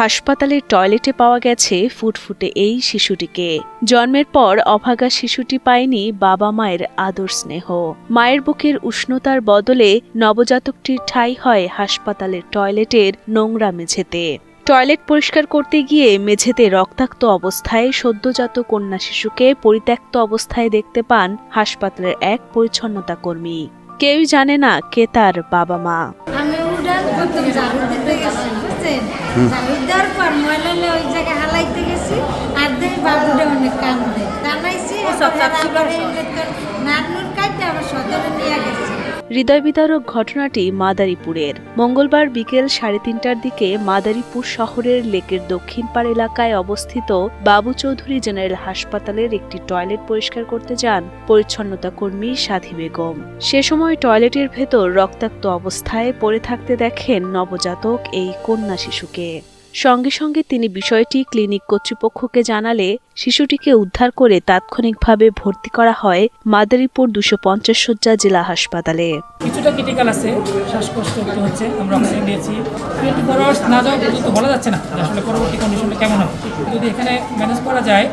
হাসপাতালের টয়লেটে পাওয়া গেছে ফুটফুটে এই শিশুটিকে। জন্মের পর অভাগা শিশুটি পায়নি বাবা মায়ের আদর স্নেহ। মায়ের বুকের উষ্ণতার বদলে নবজাতকটির ঠাঁই হয় হাসপাতালের টয়লেটের নোংরা মেঝেতে। টয়লেট পরিষ্কার করতে গিয়ে মেঝেতে রক্তাক্ত অবস্থায় সদ্যজাত কন্যা শিশুকে পরিত্যক্ত অবস্থায় দেখতে পান হাসপাতালের এক পরিচ্ছন্নতা কর্মী। কেউই জানে না কে তার বাবা মা। প্রথম ঝাড়ু দিতে গেছি বুঝছেন? ঝাড়ু দেওয়ার পর ময়লা নিয়ে ওই জায়গায় হালাইতে গেছি আর দেখি বাবুটা অনেক কান্দে। কানাইছি নানুর কাটতে আবার সদরে নিয়ে গেছি। হৃদয় বিদারক ঘটনাটি মাদারীপুরের। মঙ্গলবার বিকেল সাড়ে তিনটার দিকে মাদারীপুর শহরের লেকের দক্ষিণ পাড় এলাকায় অবস্থিত বাবু চৌধুরী জেনারেল হাসপাতালের একটি টয়লেট পরিষ্কার করতে যান পরিচ্ছন্নতা কর্মী সাথী বেগম। সে সময় টয়লেটের ভেতর রক্তাক্ত অবস্থায় পড়ে থাকতে দেখেন নবজাতক এই কন্যা শিশুকে। সঙ্গে সঙ্গে তিনি বিষয়টি ক্লিনিক কর্তৃপক্ষকে জানালে শিশুটিকে উদ্ধার করে তাৎক্ষণিকভাবে ভর্তি করা হয় মাদারীপুর দুশো পঞ্চাশ শয্যা জেলা হাসপাতালে। কিছুটা ক্রিটিক্যাল আছে, শ্বাসকষ্ট হচ্ছে, আমরা অক্সিজেন দিয়েছি টোয়েন্টি ফোর না যাওয়া পর্যন্ত বলা যাচ্ছে না আসলে পরবর্তী কন্ডিশনটা কেমন হবে। যদি এখানে ম্যানেজ করা যায়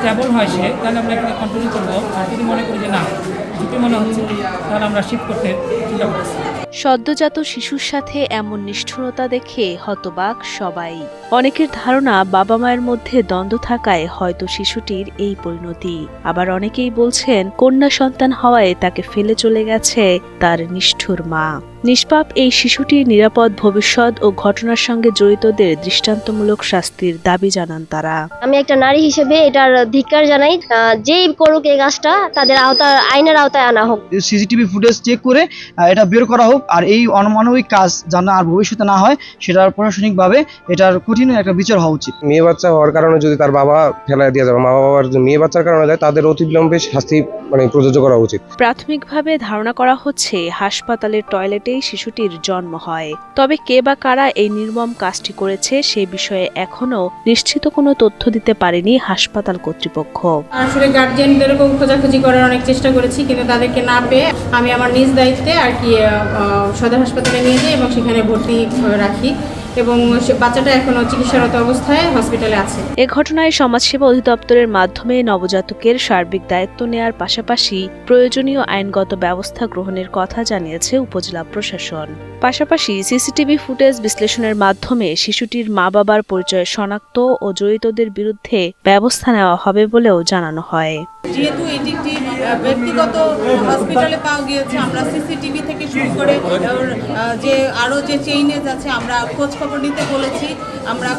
স্টেবল হয় সে, তাহলে আমরা এখানে কন্টিনিউ করব। আর যদি মনে করি যে না ঝুঁকি মনে হচ্ছে, তাহলে আমরা শিফট করতে চিন্তা করছি। সদ্যজাত শিশুর সাথে এমন নিষ্ঠুরতা দেখে হতবাক সবাই। অনেকের ধারণা বাবা মায়ের মধ্যে দ্বন্দ্ব থাকায় হয়তো শিশুটির এই পরিণতি। আবার অনেকেই বলছেন, কন্যা সন্তান হওয়ায় তাকে ফেলে চলে গেছে তার নিষ্ঠুর মা। নিষ্পাপ এই শিশুটির নিরাপদ ভবিষ্যৎ ও ঘটনার সঙ্গে জড়িতদের দৃষ্টান্তমূলক শাস্তির দাবি জানান তারা। আমি একটা নারী হিসেবে এটার ধিক্কার জানাই যেই করুক এই কাজটা তাদের আওতায় আইনের আওতায় আনা হোক। সিসিটিভি ফুটেজ চেক করে এটা বের করা হোক আর এই অনমানবিক কাজ যেন আর ভবিষ্যতে না হয় সেটার প্রশাসনিকভাবে এটার কঠিন একটা বিচার হওয়া উচিত। মেয়ে বাচ্চা হওয়ার কারণে যদি তার বাবা ফেলায় দিয়ে যাবে মা বাবার যদি মেয়ে বাচ্চার কারণে দেয় তাদের অতিবিলম্বে শাস্তি মানে প্রযোজ্য করা উচিত। প্রাথমিকভাবে ধারণা করা হচ্ছে হাসপাতালের টয়লেটেই শিশুটির জন্ম হয়। তবে কে বা কারা এই নির্মম কাজটি করেছে সে বিষয়ে এখনও নিশ্চিত কোনো তথ্য দিতে পারেনি হাসপাতাল কর্তৃপক্ষ। আসলে গার্জিয়ানদেরকেও খোঁজাখুঁজি করার অনেক চেষ্টা করেছি, কিন্তু তাদেরকে না পেয়ে আমি আমার নিজ দায়িত্বে আর কি সদর হাসপাতালে নিয়ে যাই এবং সেখানে ভর্তি রাখি। এবং বাচ্চাটা এখনও চিকিৎসারত অবস্থায় হসপিটালে আছে। এ ঘটনায় সমাজসেবা অধিদপ্তরের মাধ্যমে নবজাতকের সার্বিক দায়িত্ব নেয়ার পাশাপাশি প্রয়োজনীয় আইনগত ব্যবস্থা গ্রহণের কথা জানিয়েছে উপজেলা প্রশাসন। পাশাপাশি সিসিটিভি ফুটেজ বিশ্লেষণের মাধ্যমে শিশুটির মা বাবার পরিচয় শনাক্ত ও জড়িতদের বিরুদ্ধে ব্যবস্থা নেওয়া হবে বলেও জানানো হয়। যেহেতু এটি একটি ব্যক্তিগত হসপিটালে পাওয়া গিয়েছে আমরা সিসিটিভি থেকে শুরু করে যে আরও যে চেইনেজ আছে আমরা খোঁজ খবর নিতে বলেছি, আমরা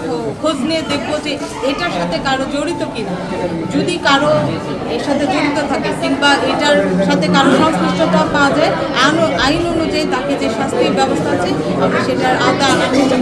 খোঁজ নিয়ে দেখব যে এটার সাথে কারও জড়িত কিনা। যদি কারও এর সাথে জড়িত থাকে, কিংবা এটার সাথে কারও সংশ্লিষ্টতা পাওয়া যায় আইন আইন অনুযায়ী তাকে যে শাস্তির ব্যবস্থা আছে, আমরা সেটার আওতা আনার চেষ্টা